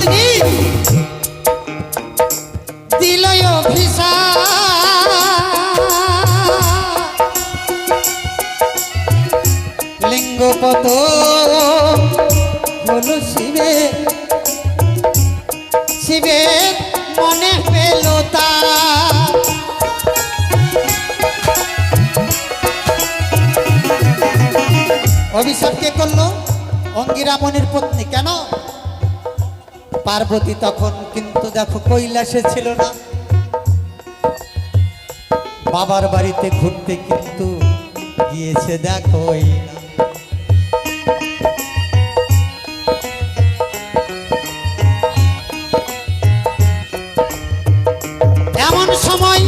পত্নী দিল ভিসা লিঙ্গপত মনে পেল তারা অভিশাপ কে করল? অঙ্গিরামণির পত্নী কেন? পার্বতী তখন কিন্তু দেখো কৈলাসে ছিল না বাবার বাড়িতে ঘুরতে কিন্তু গিয়েছে দেখো। এমন সময়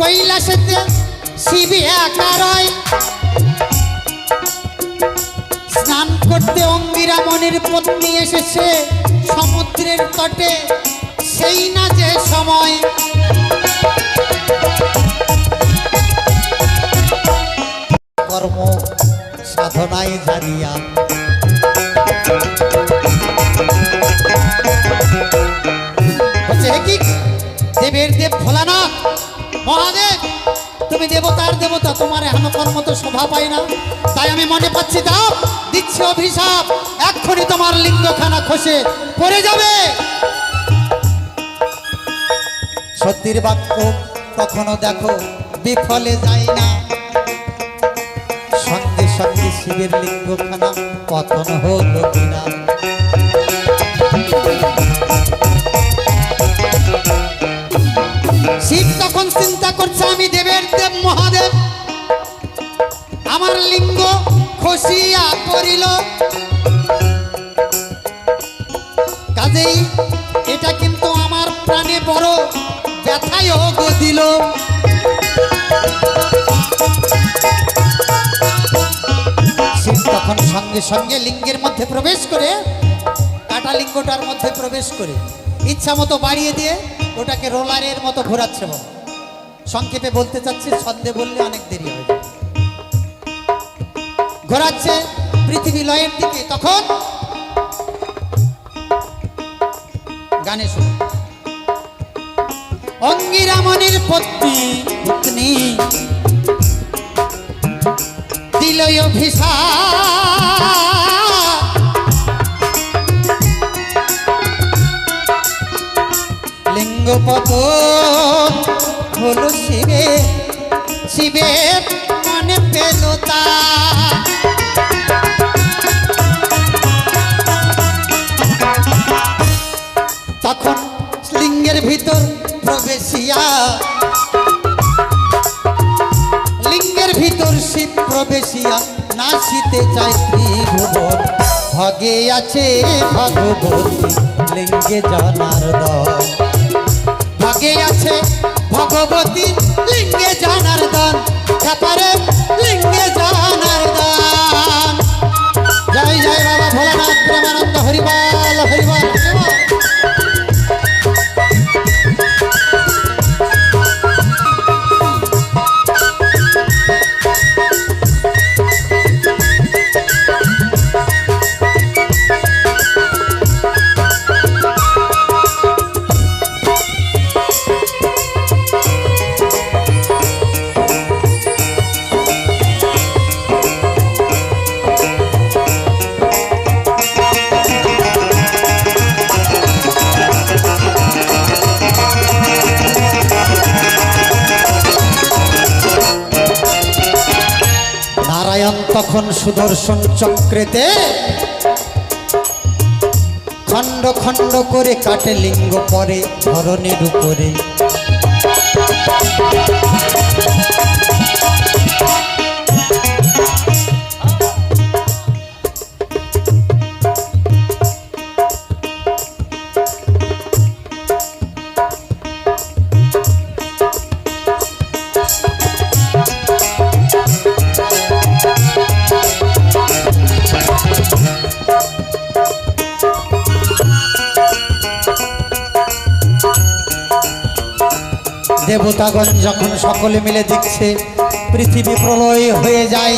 কৈলাসেতে শিবি একা রয় করতে অঙ্গিরামণির পত্নী এসেছে সমুদ্রের তটে। সেই না যে সময়। কর্ম সাধনায় জানিয়া দেবের দেব ভোলানাথ, মহাদেব তুমি দেবতার দেবতা, তোমার এখনও কর্ম তো শোভা পায় না। তাই আমি মনে পাচ্ছি, দাও, দিচ্ছি অভিশাপ। এক্ষুনি তোমার লিঙ্গখানা খসে পড়ে যাবে। সত্যির বাক্য কখনো দেখো, বিফলে যায় না। সঙ্গে সঙ্গে শিবের লিঙ্গখানা পতন হলো কিনা। শিব তখন খসিয়া পড়িল কাজেই এটা কিন্তু আমার প্রাণে বড় ব্যথায় গো দিল তখন সঙ্গে সঙ্গে লিঙ্গের মধ্যে প্রবেশ করে কাটা লিঙ্গটার মধ্যে প্রবেশ করে, ইচ্ছা মতো বাড়িয়ে দিয়ে ওটাকে রোলারের মতো ঘোরাচ্ছে বল সংক্ষেপে বলতে চাচ্ছি, ছন্দে বললে অনেক দেরি হয়ে যাবে ঘোরাচ্ছে পৃথিবী লয়ের দিকে তখন গানে শুনে অঙ্গিরামণির পত্নী পত্নী দিল অভিশাপ। শিব প্রবেশিয়া নাচিতে চাই ত্রিভুবন। ভগে আছে ভগবতী লিঙ্গে দল ভাগে আছে ভগবতী লিঙ্গে তখন সুদর্শন চক্রেতে খণ্ড খণ্ড করে কাটে লিঙ্গ পরে ধরনের উপরে। দেবতাগণ যখন সকলে মিলে দেখছে, পৃথিবী প্রলয় হয়ে যায়।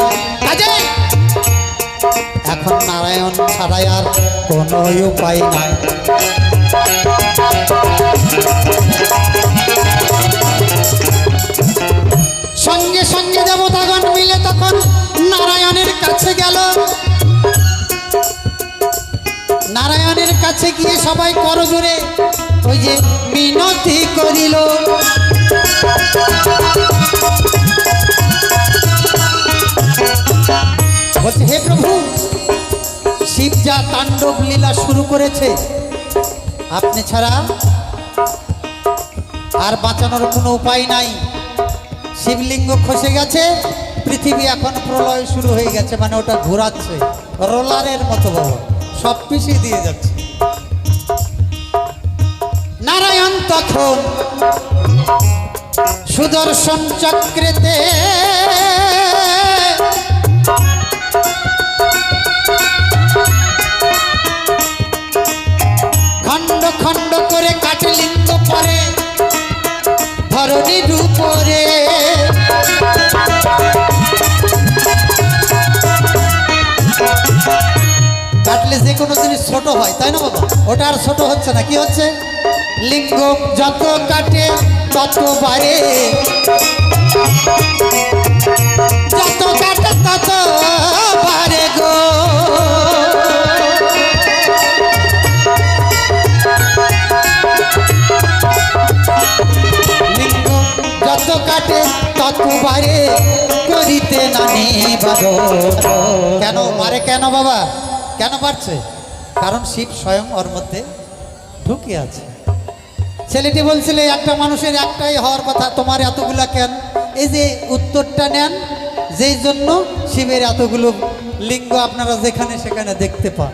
এখন নারায়ণ ছাড়াই আর কোন উপায় নাই। সঙ্গে সঙ্গে দেবতাগণ মিলে তখন নারায়ণের কাছে গেল। নারায়ণের কাছে গিয়ে সবাই করজোরে ওই যে মিনতি করিল। হে প্রভু, শিব যা তাণ্ডব লীলা শুরু করেছে, আপনি ছাড়া আর বাঁচানোর কোনো উপায় নাই। শিবলিঙ্গ খসে গেছে, পৃথিবী এখন প্রলয় শুরু হয়ে গেছে মানে ওটা ঘোরাচ্ছে, রোলারের মতো বাবা, সব পিছিয়ে দিয়ে যাচ্ছে। নারায়ণ তখন সুদর্শন চক্রেতে খণ্ড খণ্ড করে কাটলিঙ্গ পরে ধরণীর উপরে কাটলে যে কোনো জিনিস ছোট হয়, তাই না বাবা? ওটা আর ছোট হচ্ছে না, কি হচ্ছে? লিঙ্গ যত কাটে তত বাড়ে যত কাটে তত বাড়ে গো যত কাটে তত বাড়ে করিতে নানি কেন মারে কেন বাবা? কেন পারছে? কারণ শিব স্বয়ং ওর মধ্যে ঢুকে আছে। ছেলেটি বলছিল, একটা মানুষের একটাই হওয়ার কথা, তোমার এতগুলো কেন? এই যে উত্তরটা নেন, যেই জন্য শিবের এতগুলো লিঙ্গ আপনারা যেখানে সেখানে দেখতে পান।